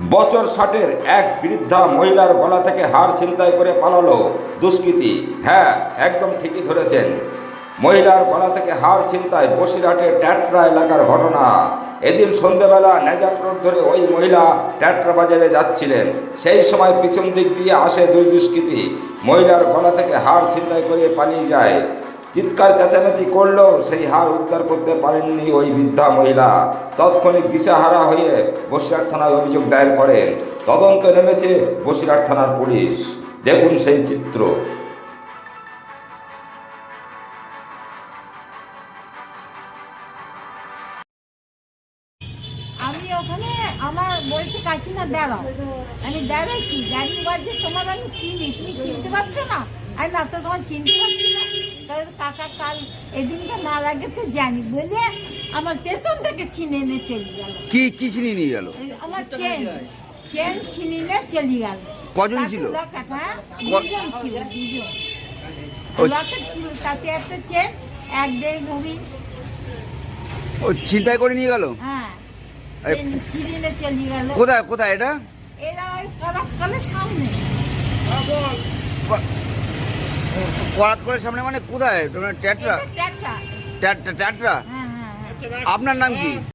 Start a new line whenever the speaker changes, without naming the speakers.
বছর ষাটের এক বৃদ্ধা মহিলার গলা থেকে হার ছিনতাই করে পালালো। দুষ্কৃতী। হ্যাঁ একদম ঠিকই ধরেছেন। মহিলার গলা থেকে হার ছিনতাই বসিরহাটের ট্যাটরা এলাকার ঘটনা। এদিন সন্ধেবেলা নেজাট রোড ধরে ওই মহিলা ট্যাটরা বাজারে যাচ্ছিলেন। সেই সময় পিছন দিক দিয়ে আসে দুই দুষ্কৃতী। মহিলার গলা থেকে হার ছিনতাই করে পালিয়ে যায়। চিৎকার চেঁচামেচি করলেও সেই হার উদ্ধার করতে পারেননি ওই বৃদ্ধা মহিলা। তৎক্ষণিক দিশাহারা হয়ে বসিরহাট থানায় অভিযোগ দায়ের করেন। তদন্ত নেমেছে বসিরহাট থানার পুলিশ। দেখুন সেই চিত্র।
আমি ওখানে আমার আমি চিনি, তুমি চিনতে পারছ না? আমি না, তো তোমার চিনতে পারছি না। কাকা কাল এদিনকে মারা গেছে জানি বলে আমার পেছন থেকে ছিনে এনে চলে গেল।
কি কি চিনি নিয়ে গেল?
আমার চেন চেন ছিনে নিয়ে চলে গেল।
কজন ছিল?
লকেট হ্যাঁ? দুজন ছিল দুজন। লকেট ছিল তাতে একটা চেন এক দেড় ভরি
ও ছিনতাই করে নিয়ে গেল?
হ্যাঁ। ছিনে নিয়ে চলে গেল।
কোথায় কোথায় এটা?
এরা ওই পরাক্কালের সামনে।
করাত করে সামনে মানে কোথায়? ট্যাটরা ট্যাটরা?
হ্যাঁ হ্যাঁ হ্যাঁ।
আপনার নাম কি?